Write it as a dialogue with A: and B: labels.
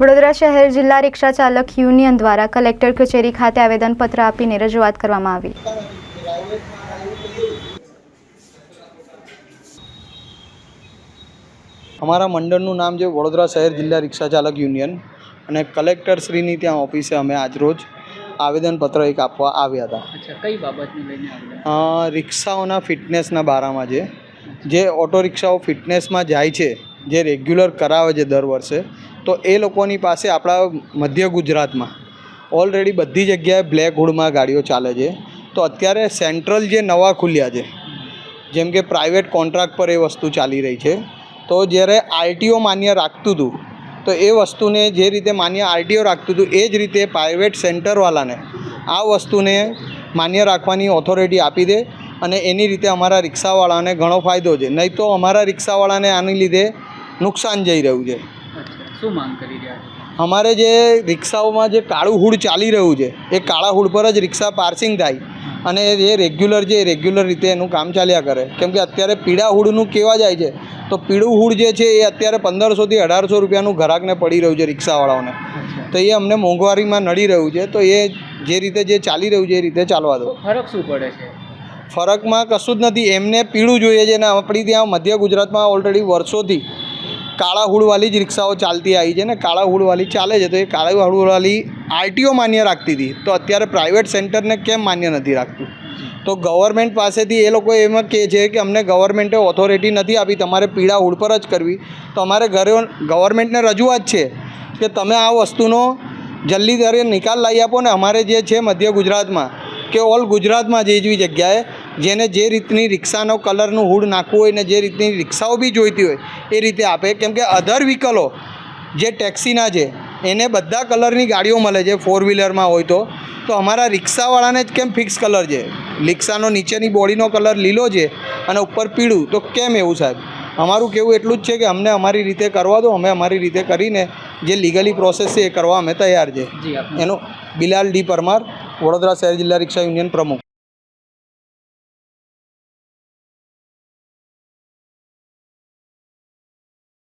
A: વડોદરા શહેર જિલ્લા રિક્ષા ચાલક યુનિયન દ્વારા કલેક્ટર કચેરી ખાતે આવેદનપત્ર આપીને રજૂઆત કરવામાં આવી.
B: અમારા મંડળનું નામ છે વડોદરા શહેર જિલ્લા રિક્ષા ચાલક યુનિયન અને કલેક્ટરશ્રીની ત્યાં ઓફિસે અમે આજરોજ આવેદનપત્ર એક આપવા આવ્યા હતા.
C: કઈ બાબતને લઈને આવેલા?
B: અ, રિક્ષાઓના ફિટનેસના બારામાં છે. જે ઓટો રિક્ષાઓ ફિટનેસમાં જાય છે જે રેગ્યુલર કરાવે છે દર વર્ષે, તો એ લોકોની પાસે આપણા મધ્ય ગુજરાતમાં ઓલરેડી બધી જગ્યાએ બ્લેક હુડમાં ગાડીઓ ચાલે છે. તો અત્યારે સેન્ટ્રલ જે નવા ખુલ્યા છે, જેમ કે પ્રાઇવેટ કોન્ટ્રાક્ટ પર એ વસ્તુ ચાલી રહી છે, તો જ્યારે આરટીઓ માન્ય રાખતું હતું, તો એ વસ્તુને જે રીતે માન્ય આરટીઓ રાખતું હતું, એ જ રીતે પ્રાઇવેટ સેન્ટરવાળાને આ વસ્તુને માન્ય રાખવાની ઓથોરિટી આપી દે અને એની રીતે અમારા રિક્ષાવાળાને ઘણો ફાયદો છે. નહીં તો અમારા રિક્ષાવાળાને આની લીધે નુકસાન જઈ રહ્યું છે.
C: શું માંગ કરી રહ્યા છો?
B: અમારે જે રિક્ષાઓમાં જે કાળું હુડ ચાલી રહ્યું છે એ કાળા હુડ પર જ રિક્ષા પાર્સિંગ થાય અને એ રેગ્યુલર છે એ રેગ્યુલર રીતે એનું કામ ચાલ્યા કરે. કેમ કે અત્યારે પીળા હુડનું કેવા જાય છે તો પીળું હુડ જે છે એ અત્યારે પંદરસોથી અઢારસો રૂપિયાનું ઘરાકને પડી રહ્યું છે રિક્ષાવાળાઓને. તો એ અમને મોંઘવારીમાં નડી રહ્યું છે તો એ જે રીતે જે ચાલી રહ્યું છે એ રીતે ચાલવા દો.
C: ફરક શું પડે છે?
B: ફરકમાં કશું જ નથી. એમને પીળું જોઈએ છે ને આપણી ત્યાં મધ્ય ગુજરાતમાં ઓલરેડી વર્ષોથી કાળા હુડવાળી જ રિક્ષાઓ ચાલતી આવી છે ને કાળા હુડવાળી ચાલે છે તો એ કાળા હુડવાળી આરટીઓ માન્ય રાખતી હતી. તો અત્યારે પ્રાઇવેટ સેન્ટરને કેમ માન્ય નથી રાખતું? તો ગવર્મેન્ટ પાસેથી એ લોકો એમાં કહે છે કે અમને ગવર્મેન્ટે ઓથોરિટી નથી આપી, તમારે પીળા હુડ પર જ કરવી. તો અમારે ઘરે ગવર્મેન્ટને રજૂઆત છે કે તમે આ વસ્તુનો જલ્દી દરે નિકાલ લાવી આપો ને અમારે જે છે મધ્ય ગુજરાતમાં, કે ઓલ ગુજરાતમાં જે જેવી જગ્યાએ જેને જે રીતની રિક્ષાનો કલરનું હૂડ નાખવું હોય ને જે રીતની રિક્ષાઓ બી જોઈતી હોય એ રીતે આપે. કેમ કે અધર વ્હીકલો જે ટેક્સીના છે એને બધા કલરની ગાડીઓ મળે છે ફોર વ્હીલરમાં હોય તો. તો અમારા રિક્ષાવાળાને જ કેમ ફિક્સ કલર છે? રિક્ષાનો નીચેની બોડીનો કલર લીલો છે અને ઉપર પીળું. તો કેમ એવું સાહેબ? અમારું કહેવું એટલું જ છે કે અમને અમારી રીતે કરવા દો અમે અમારી રીતે કરીને જે લીગલી પ્રોસેસ છે એ કરવા અમે તૈયાર છે. એનો બિલાલ ડી પરમાર વડોદરા શહેર જિલ્લા રિક્ષા યુનિયન પ્રમુખ.